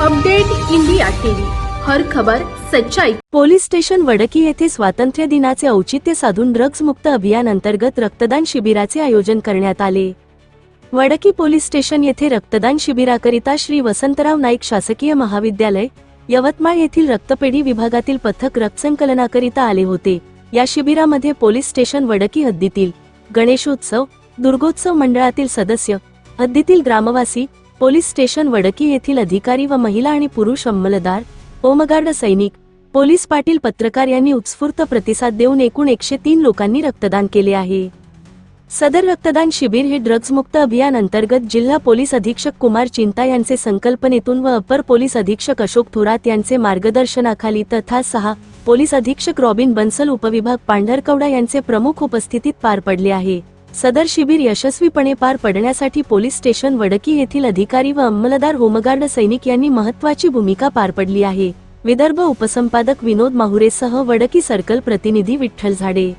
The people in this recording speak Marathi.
Update India TV. हर खबर सच्चाई. पोलीस स्टेशन वडकी येथे स्वातंत्र्य दिनाचे औचित्य साधून ड्रग्ज मुक्त अभियान अंतर्गत रक्तदान शिबिराचे आयोजन करण्यात आले. वडकी पोलीस स्टेशन येथे रक्तदान शिबिराकरिता श्री वसंतराव नाईक शासकीय महाविद्यालय यवतमाळ येथील रक्तपेढी विभागातील पथक रक्तसंकलनाकरिता आले होते. या शिबिरामध्ये पोलीस स्टेशन वडकी हद्दीतील गणेशोत्सव दुर्गोत्सव मंडळातील सदस्य हद्दीतील ग्रामवासी पोलीस स्टेशन वडकी येथील अधिकारी व महिला आणि पुरुष अंमलदार होमगार्ड सैनिक पोलीस पाटील पत्रकार यांनी उत्स्फूर्त प्रतिसाद देऊन एकूण एकशे तीन लोकांनी रक्तदान केले आहे. सदर रक्तदान शिबिर हे ड्रग्ज मुक्त अभियान अंतर्गत जिल्हा पोलीस अधीक्षक कुमार चिंता यांचे संकल्पनेतून व अपर पोलीस अधीक्षक अशोक थोरात यांचे मार्गदर्शनाखाली तथा सहा पोलीस अधीक्षक रॉबिन बन्सल उपविभाग पांढरकवडा यांचे प्रमुख उपस्थितीत पार पडले आहे. सदर शिबिर यशस्वीपणे पार पडण्यासाठी पोलीस स्टेशन वडकी येथील अधिकारी व अंमलदार होमगार्ड सैनिक यांनी महत्वाची भूमिका पार पडली आहे. विदर्भ उपसंपादक विनोद माहुरेसह वडकी सर्कल प्रतिनिधी विठ्ठल झाडे.